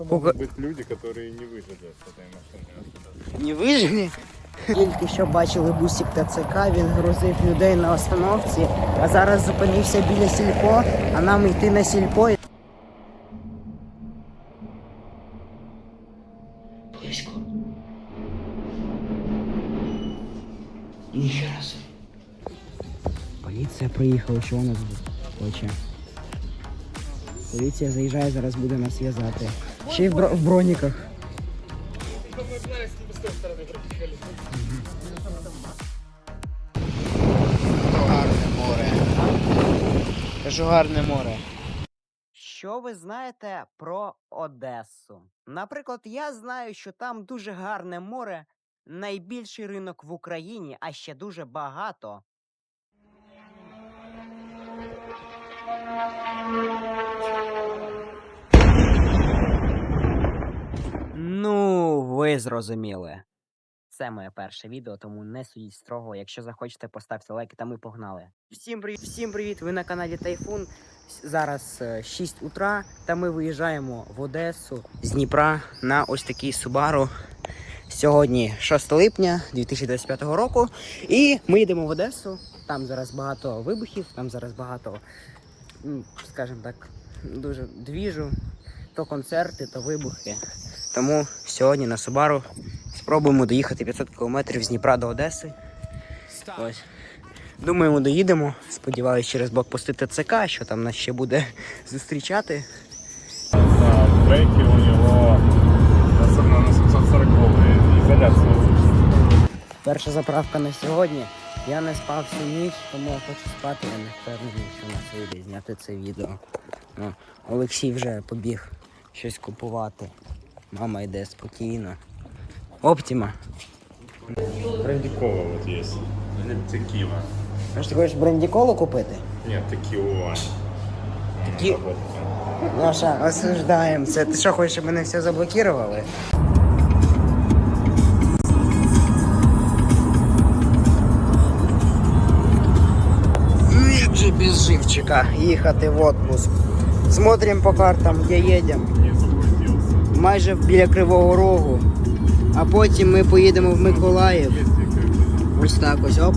Просто Пуга- могут быть люди, которые не выжили с этой машины. Не вижені. Тільки що бачили бусик ТЦК, він грузив людей на остановці, а зараз зупинився біля сільпо, а нам йти на сільпо. Близько. Ніхера собі. Поліція приїхала, що у нас хоче. Поліція заїжджає, зараз буде нас в'язати. Ще й в, бро- в броніках. Гарне море. Кажу гарне море. Що ви знаєте про Одесу? Наприклад, я знаю, що там дуже гарне море, найбільший ринок в Україні, а ще дуже багато. Ну, ви зрозуміли. Це моє перше відео, тому не судіть строго. Якщо захочете, поставте лайки, та ми погнали. Всім привіт, всім привіт! Ви на каналі Тайфун. Зараз е, 6 утра, та ми виїжджаємо в Одесу з Дніпра на ось такий Subaru. Сьогодні 6 липня 2025 року. І ми йдемо в Одесу. Там зараз багато вибухів, там зараз багато, скажімо так, дуже двіжу. То концерти, то вибухи. Тому сьогодні на Subaru спробуємо доїхати 500 км з Дніпра до Одеси. Ось. Думаємо, доїдемо. Сподіваюсь, через блокпости ТЦК, що там нас ще буде зустрічати. На у особенно на 740 изоляция. Перша заправка на сьогодні. Я не спав всю ніч, тому хочу спати. Я не впевнений, що у нас вийде зняти це відео. Ну, Олексій вже побіг щось купувати. Мама йде спокійно. Оптіма. Брендикова вот есть. Текила. Може, ти хочеш брендіколу купити? Нет, текила. Такі- Наша, осуждаємо це. Ти що, хочеш, щоб мене все заблокували? Ну, як же без живчика їхати в отпуск. Смотрим по картам, де їдемо. Майже біля Кривого Рогу. А потім ми поїдемо в Миколаїв. Ось так ось оп.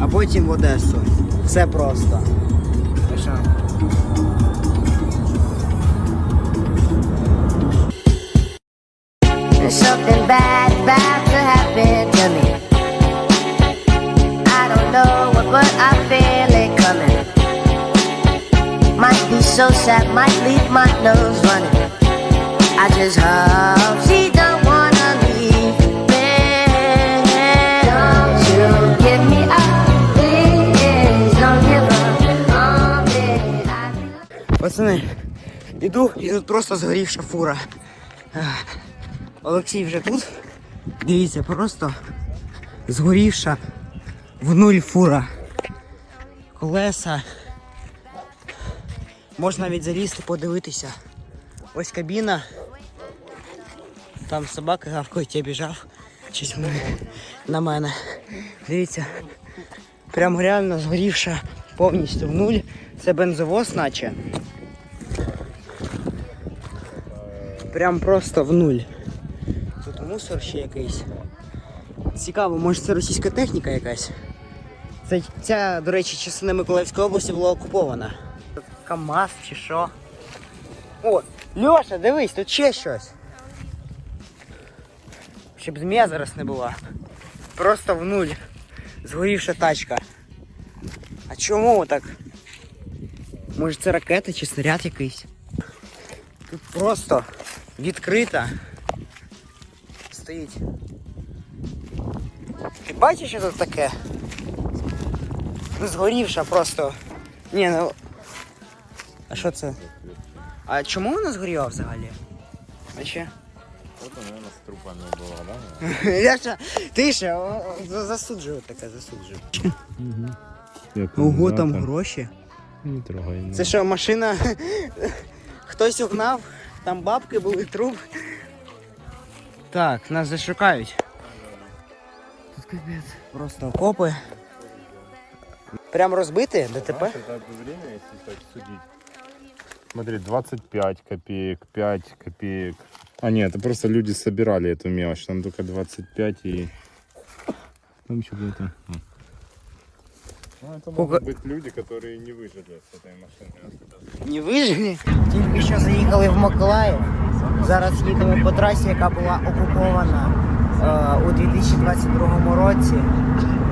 А потім в Одесу. Все просто. It coming. Might be so sad, might leave my nose running. Пацани, іду, і тут просто згорівша фура. Ех, Олексій вже тут. Дивіться, просто згорівша в нуль фура. Колеса. Можна навіть залізти, подивитися. Ось кабіна. Там собака гавкають, я біжав. Щось на мене. Дивіться. Прям реально згорівша повністю в нуль. Це бензовоз, наче. Прям просто в нуль. Тут мусор ще якийсь. Цікаво, може це російська техніка якась. Це, ця, до речі, частина Миколаївської області була окупована. КАМАЗ чи що. О, Льоша, дивись, тут ще щось. Щоб змія зараз не була. Просто в нуль. Згорівша тачка. А чому так? Може це ракета чи снаряд якийсь? Тут просто відкрита. Стоїть. Ти бачиш, що тут таке? Ну, згорівша просто. Ні, ну. А що це? А чому вона згоріла взагалі? А ще? Вот, наверное, с трупами было, да? Я ще. Ти ще, о, о, за- засуджую таке, засуджую. Ого, там гроші. Не трогай. Це що, машина? Хтось угнав, там бабки були, труп. Так, нас зашукають. Тут капець. Просто окопи. Прям розбити ДТП. Это время, если так судить. смотри, 25 копеек, 5 копеек. А нет, это просто люди собирали эту мелочь. Там только 25 и... Там что-то это... Ну, это Сколько- могут быть люди, которые не выжили с этой машины. Не вижили. Тільки що заїхали в Миколаїв. Зараз їдемо по трасі, яка була окупована е, у 2022 році.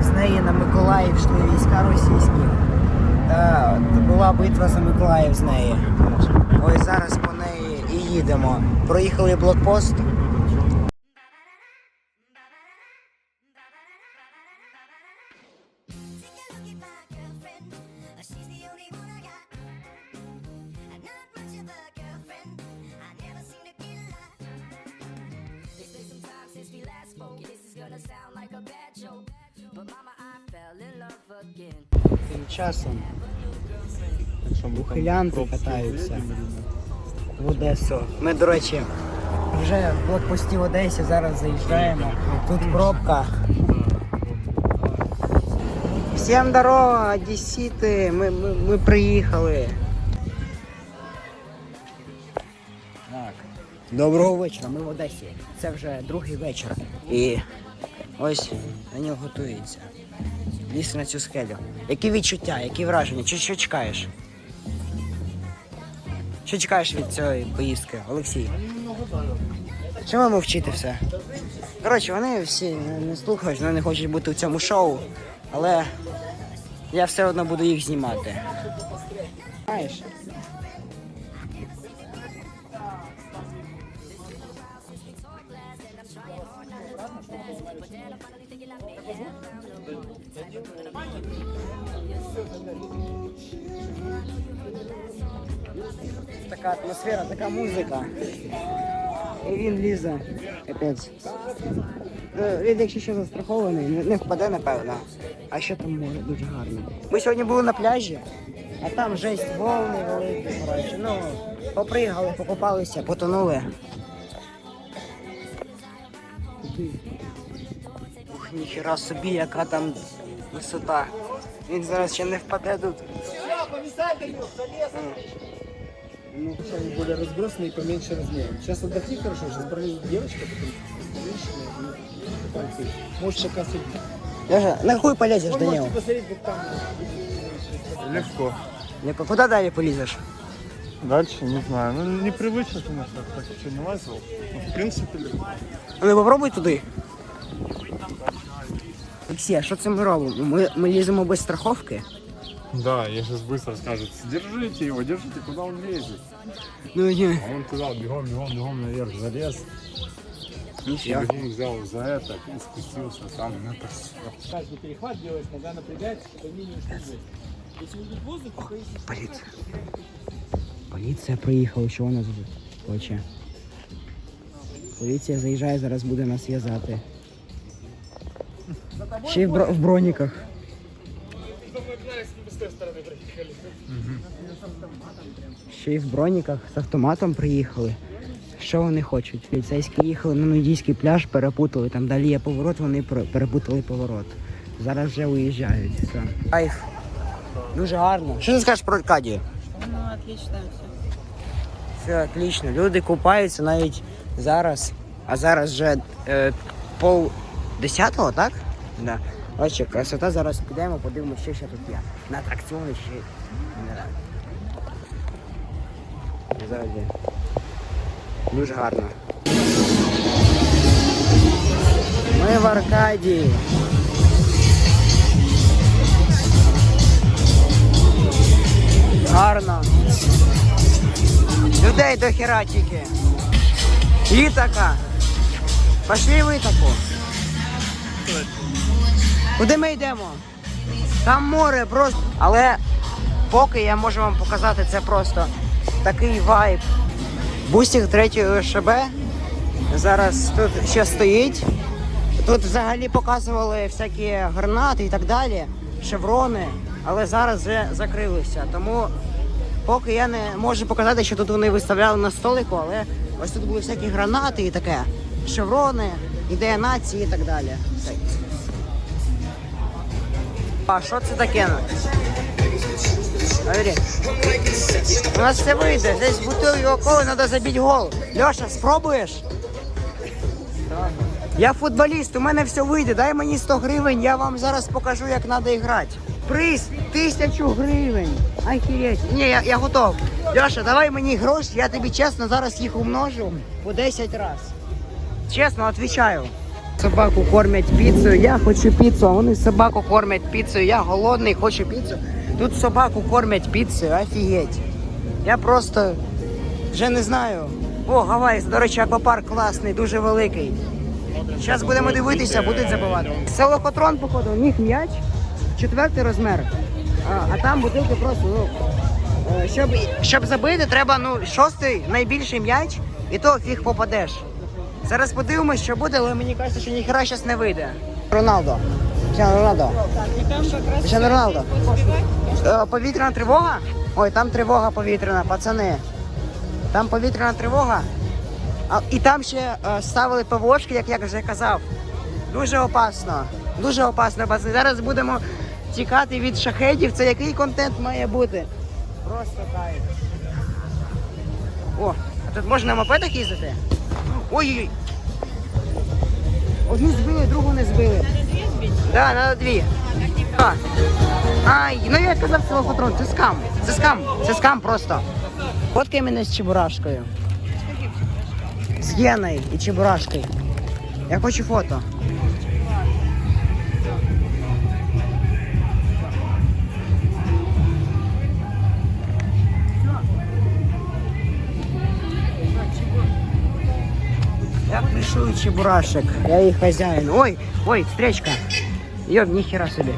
З неї на Миколаїв йшли війська російські. Е, була битва за Миколаїв з неї. Ось зараз по неї і їдемо. Проїхали блокпост. Uh. Uh. Тим часом ухилянти катаються в Одесу. Ми, до речі, вже в блокпості в Одесі зараз заїжджаємо. Тут пробка. Всім дорога, одесіти, ми, ми, ми приїхали. Так. Доброго вечора, ми в Одесі. Це вже другий вечір. І ось Даніл готується. Ліз на цю скелю. Які відчуття, які враження? Що, що чекаєш? Що чекаєш від цієї поїздки, Олексій? Чому мовчити все? Коротше, вони всі не, слухають, вони не хочуть бути в цьому шоу, але я все одно буду їх знімати. Знаєш? Така атмосфера, така музика. І він лізе. Капець. Ну, Він, якщо що застрахований, не, впаде, напевно. А що там може дуже гарно. Ми сьогодні були на пляжі, а там жесть волни великі, коротше. Ну, попригали, покупалися, потонули. Ух, ніхера собі, яка там висота. Він зараз ще не впаде тут. Ну, они более разбросанные и поменьше размером. Сейчас отдохни хорошо, сейчас пролезет девочка, потом женщина и пальцы. Можешь шака судить. Леша, на хуй полезешь, Вы Данил? можете посмотреть, как там. Легко. Лепо, куда далі полізеш? Дальше не знаю. Ну, непривычно, конечно, так еще не лазил. Ну, в принципе, легко. Ну попробуй туди. Олексій, а що це ми робимо? Ми, ми ліземо без страховки? Да, я сейчас быстро скажет, держите его, держите, куда он лезет. Ну ні. А он туда бегом, бегом, бегом наверх залез. Ніфіга. Бегом взял за это и спустился сам на это все. Каждый перехват делать, нога напрягается, чтобы они не ушли вниз. Если уйдет воздух, то есть Поліція. Поліція приїхала, що вона тут хоче. Поліція заїжджає, зараз буде нас в'язати. Ще й в, бро- в броніках. Ще й в броніках з автоматом приїхали. Що вони хочуть? Поліцейські їхали на нудійський пляж, перепутали. Там далі є поворот, вони пер- перепутали поворот. Зараз вже уїжджають. Все. Кайф. Дуже гарно. Що ти скажеш про Аркадію? Ну, отлично все. Все отлично. Люди купаються навіть зараз. А зараз вже е, пол десятого, так? Да. Бачите, красота, зараз підемо, подивимося, що ще тут є. На атракціони ще. Не знаю. Завжди. Дуже гарно. Ми в Аркадії. Гарно. Людей до хера тільки. Ітака. Пошли в Ітаку. Куди ми йдемо? Там море просто. Але поки я можу вам показати це просто такий вайб. Бустік 3 ШБ. Зараз тут ще стоїть. Тут взагалі показували всякі гранати і так далі, шеврони, але зараз вже закрилися. Тому поки я не можу показати, що тут вони виставляли на столику, але ось тут були всякі гранати і таке, шеврони, ідея нації і так далі. А що це таке? У нас все вийде. Здесь бутилью коли треба забити гол. Льоша, спробуєш? Я футболіст, у мене все вийде. Дай мені 100 гривень, я вам зараз покажу, як треба грати. Приз тисячу гривень. Охереть. Ні, я, я готов. Льоша, давай мені гроші, я тобі чесно зараз їх умножу по 10 разів. Чесно, відповідаю. Собаку кормять піцею, я хочу піцу, а вони собаку кормять піцею, я голодний, хочу піцу. Тут собаку кормять піцею, офігеть. Я просто вже не знаю. О, Гавайс, до речі, аквапарк класний, дуже великий. Зараз будемо дивитися, будуть забивати. Це лохотрон, походу, у них м'яч, четвертий розмір. А, а там бутилки просто, ну. е, Щоб, щоб забити, треба ну, шостий найбільший м'яч, і то фіг попадеш. Зараз подивимось, що буде, але мені кажеться, що ніхера зараз не вийде. Роналдо. Cristiano Роналдо. Cristiano Роналдо. Е, Повітряна тривога? Ой, там тривога повітряна, пацани. Там повітряна тривога. А, і там ще е, ставили ПВОшки, як я вже казав. Дуже опасно. Дуже опасно, пацани. Зараз будемо тікати від шахедів. Це який контент має бути? Просто кайф. О, а тут можна на мопедах їздити? Ой-ой-ой. Одну збили, другу не збили. Да, надо дві. А. Ай, ну я казав цього лохотрон, це скам. Це скам. Це скам просто. Фоткай мене з чебурашкою. З Єною і чебурашкою. Я хочу фото. Я пришую чебурашек. Я их хозяин. Ой, ой, встречка. Ёб, нихера себе.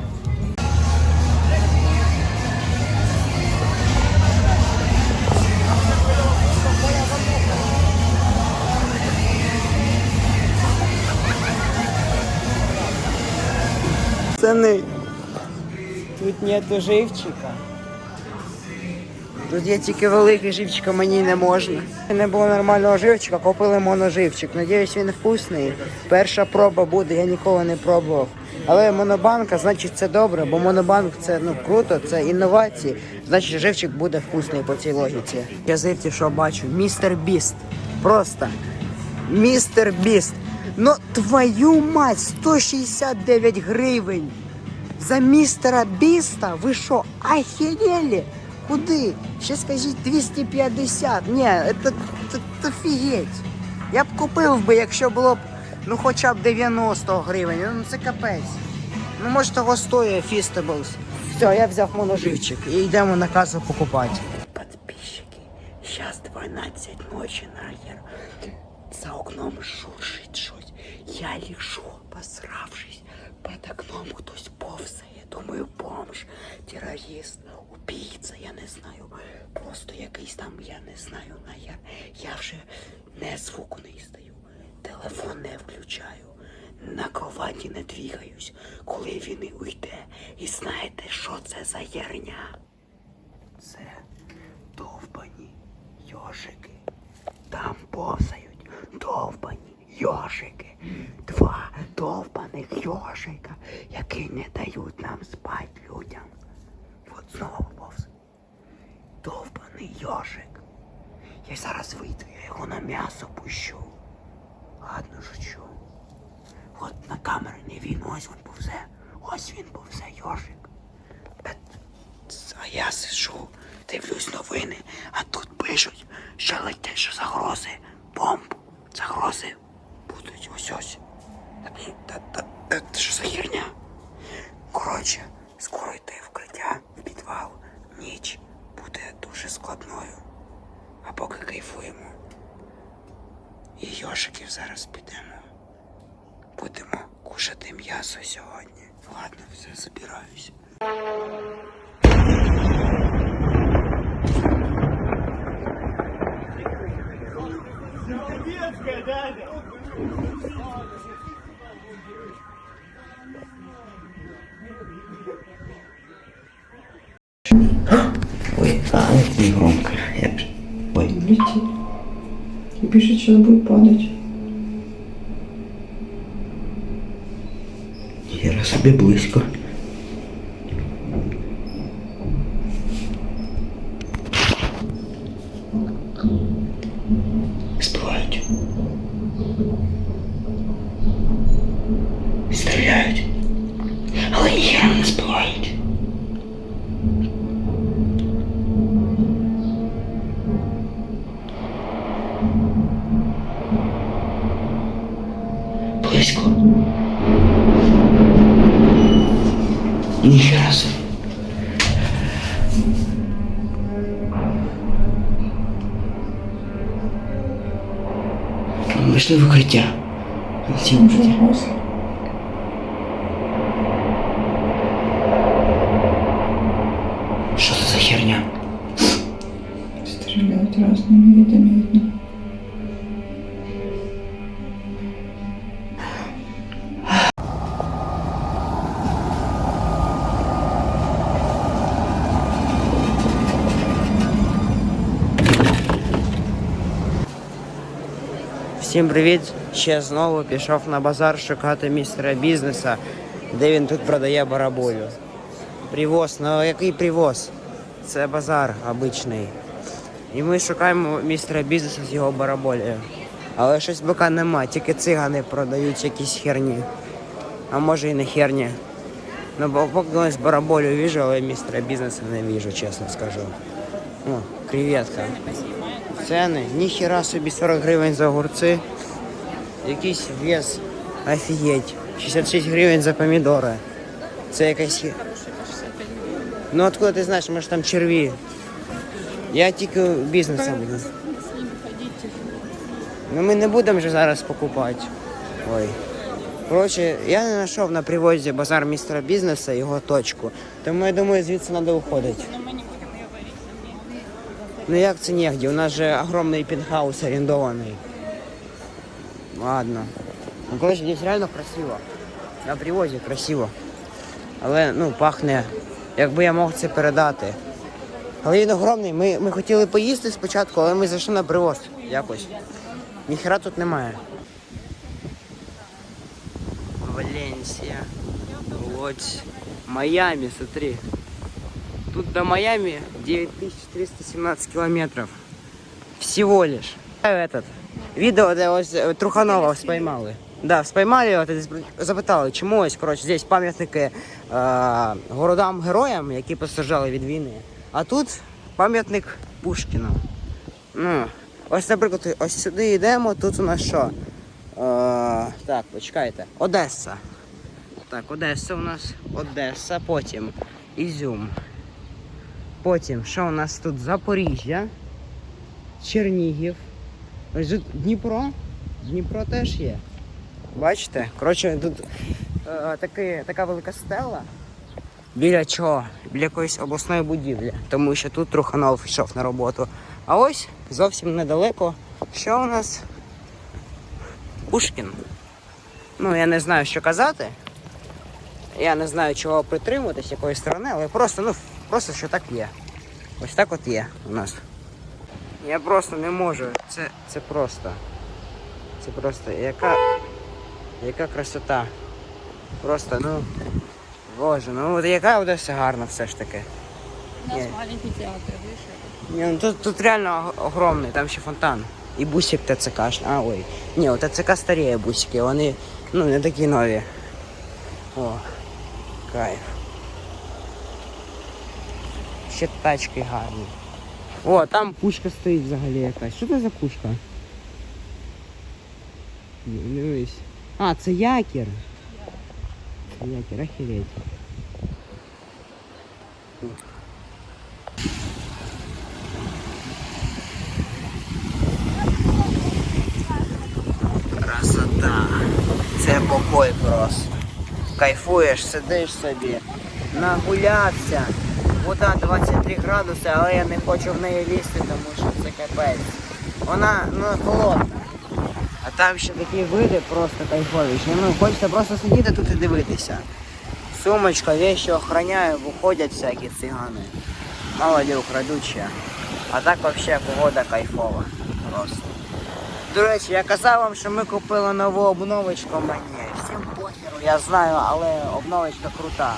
Пацаны, тут нету живчика. Тут є тільки великий живчик, а мені не можна. Не було нормального живчика, купили моноживчик. Надіюсь, він вкусний. Перша проба буде, я ніколи не пробував. Але монобанка, значить, це добре, бо монобанк це ну круто, це інновації. Значить, живчик буде вкусний по цій логіці. Я зирті, що бачу, містер Біст. Просто містер Біст. Ну твою мать, 169 гривень. За містера Біста? Ви що, ахерели? Куди? Ще скажіть 250. Ні, це, це, це офігеть. Я б купив би, якщо було б ну хоча б 90 гривень. Ну це капець. Ну може того стоїть Фістеблс. Все, я взяв моноживчик і йдемо на касу покупати. Подписчики, зараз 12 ночі нахер. За окном шуршить щось. Я лежу, посравшись. Под окном хтось повзає. Думаю, бомж, терорист, убійця, я не знаю. Просто якийсь там, я не знаю, нахер. Я вже не звуку не іздаю. Телефон не включаю. На кроваті не двігаюсь, коли він уйде. І знаєте, що це за херня? Це довбані йожики. Там повзають довбані йожики. Два довбаних йожика, які не дають нам спати людям. Знову повз. Довбаний йожик. Я зараз вийду, я його на м'ясо пущу. Ладно, шучу. От на камеру не він, ось він повзе. Ось він повзе йожик. А я сижу, дивлюсь новини, а тут пишуть, що летять, що загрози, бомб, загрози будуть ось ось. Та блін, та, та, та, та що за херня? Коротше, скоро йти в укриття, в підвал, ніч буде дуже складною. А поки кайфуємо. І йошиків зараз підемо. Будемо кушати м'ясо сьогодні. Ладно, все, забираюсь. Ой, а это громко. Летит. И пишет, он будет падать. Єра собі близько. Вийшли в укриття. Ці укриття. Всім привіт! Ще знову пішов на базар шукати містера бізнеса, де він тут продає бараболю. Привоз, ну який привоз? Це базар обичний. І ми шукаємо містера бізнесу з його бараболею. Але щось поки нема, тільки цигани продають якісь херні. А може і не херні. Ну, бо поки ось бараболю віжу, але містера бізнесу не віжу, чесно скажу. О, креветка. Ціни, ніхіра собі 40 гривень за огурці. Якийсь вес. Офігеть. 66 гривень за помідори. Це якась. Ну откуда ти знаєш, може там черві? Я тільки бізнесом буду. Ну ми не будемо вже зараз покупати. Ой. Коротше, я не знайшов на привозі базар містера бізнесу його точку. Тому я думаю, звідси треба уходити. Ну як це негде? У нас же огромный пентхаус арендованный. Ладно. Ну, короче, здесь реально красиво. На привозі красиво. Але ну пахне. Якби я мог це передати. Але він огромний. Ми, ми хотіли поїсти спочатку, але ми зайшли на привоз якось. Ніхера тут немає. Валенсия. Вот. Майами, смотри. Тут до Майами 9317 километров. Всего лишь. Этот. Відео, де ось е, Труханова спіймали. Да, спіймали, от, запитали, чому ось, коротше, здесь пам'ятники е, городам-героям, які постраждали від війни. А тут пам'ятник Пушкіну. Ну, ось, наприклад, ось сюди йдемо, тут у нас що? Е, так, почекайте. Одеса. Так, Одеса у нас Одеса, потім Ізюм. Потім, що у нас тут? Запоріжжя, Чернігів. Ось тут Дніпро. Дніпро теж є. Бачите? Коротше, тут е, таки, така велика стела. Біля чого? Біля якоїсь обласної будівлі. Тому що тут Труханов йшов на роботу. А ось зовсім недалеко. Що у нас? Пушкін. Ну, я не знаю, що казати. Я не знаю, чого притримуватись, якої сторони, але просто, ну, просто що так є. Ось так от є у нас. Я просто не можу. Це, це просто. Це просто яка. Яка красота. Просто, ну. Боже, ну от яка Одеса гарна все ж таки. У нас маленький театр, видишь? Ні, ну тут, тут реально огромний, там ще фонтан. І бусик ТЦК. А, ой. Ні, у ТЦК старіє бусики, вони ну не такі нові. О, кайф. Ще тачки гарні. О, там пушка стоїть взагалі якась. Що це за пушка? Ні, Дивись. А, це якір. Це якір, охереть. Красота. Це покой просто. Кайфуєш, сидиш собі, нагулявся. Вода 23 градуси, але я не хочу в неї лізти, тому що це капець. Вона ну, холодна. А там ще такі види просто кайфові. Ну, хочеться просто сидіти тут і дивитися. Сумочка, вещи охраняю, виходять всякі цигани. Мало ли украдуть А так вообще погода кайфова. Просто. До речі, я казав вам, що ми купили нову обновочку мені. Всім похеру, я знаю, але обновочка крута.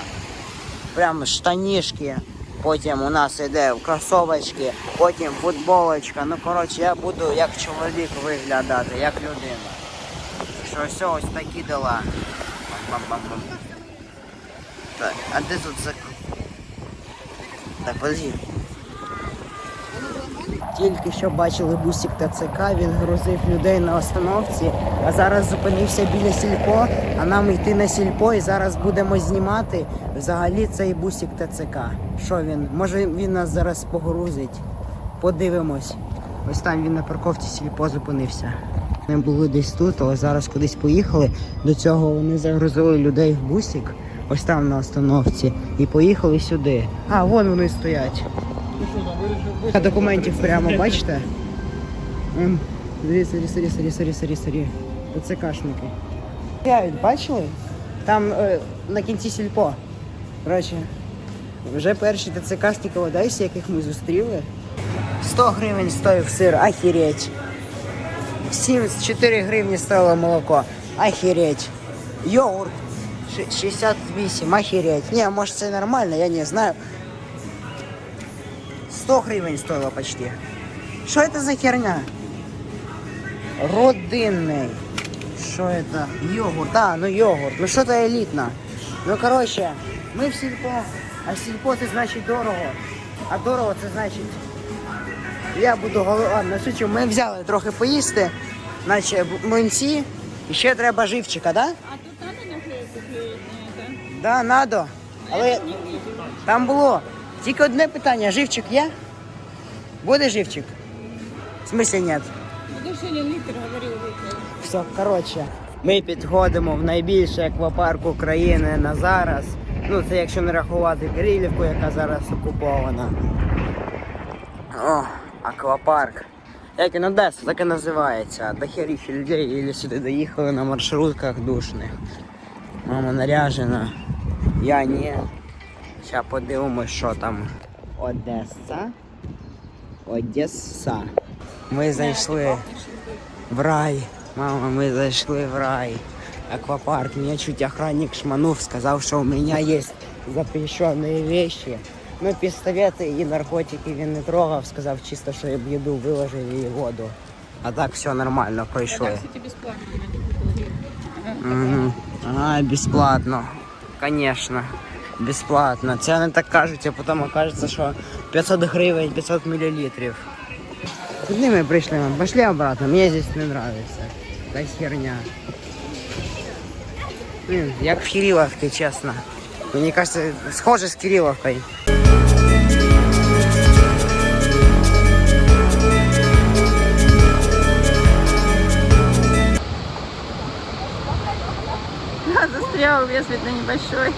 Прям штанішки. Потім у нас йде кросовочки, потім футболочка. Ну коротше, я буду як чоловік виглядати, як людина. що все, ось такі дела. Так, а де тут зак... Так, подожди. Тільки що бачили бусик ТЦК, він грузив людей на остановці, а зараз зупинився біля сільпо, а нам йти на сільпо і зараз будемо знімати взагалі цей бусик ТЦК. Що він? Може він нас зараз погрузить? Подивимось. Ось там він на парковці сільпо зупинився. Ми були десь тут, але зараз кудись поїхали. До цього вони загрузили людей в бусик, ось там на остановці, і поїхали сюди. А, вон вони стоять. Документів прямо, бачите? Ем, Сорі, сорі, сорі, сорі, сорі, сорі. ТЦКшники. Я бачили? Там е, на кінці сільпо. Коротше, вже перші ТЦКшники Одесі, яких ми зустріли. 100 гривень стоїв сир, ахереть. 74 гривні стоїло молоко. Ахереть. Йогурт. 68, ахереть. Ні, може це нормально, я не знаю. 100 гривень стоило почти. Что это за херня? Родинный. Что это? Йогурт. А, ну йогурт. Ну что-то элитно. Ну короче, ми в сільпо, а сільпо це значить дорого. А дорого це значить. Я буду голодний. Сучу, ми взяли трохи поїсти, наче б- млинці. І ще треба живчика, да? А тут надо нахуй купить? Да, надо. Але там було тільки одне питання: живчик є? Буде живчик? В нет? Літр говорив. Все, коротше. Ми підходимо в найбільший аквапарк України на зараз. Ну, це якщо не рахувати Кирилівку, яка зараз окупована. О, аквапарк. Як він Одеса, так і називається. Дохеріще людей і сюди доїхали на маршрутках душних. Мама наряжена. Я ні. Зараз подивимось, що там. Одеса. Одеса. Ми зайшли в рай. Мама, мы зашли в рай. Аквапарк. Меня чуть охранник шманув, сказал, что у меня есть запрещенные вещи. Ну, пистолеты и наркотики він не трогав, сказав чисто, що я б їду виложили і воду. А так все нормально пройшло. Так, кстати, безплатно. Угу. А, безплатно. Конечно. Бесплатно. Це не так кажуть, а потім окажеться, що 500 гривень, 500 миллилитрів. Куди ми прийшли? Ми Пошли обратно, мені здесь не нравится. Та херня. Блин, як в Кирилловці, чесно. Мені кажется, схоже з Кирилловкою. Застрял вес, видно, небольшой.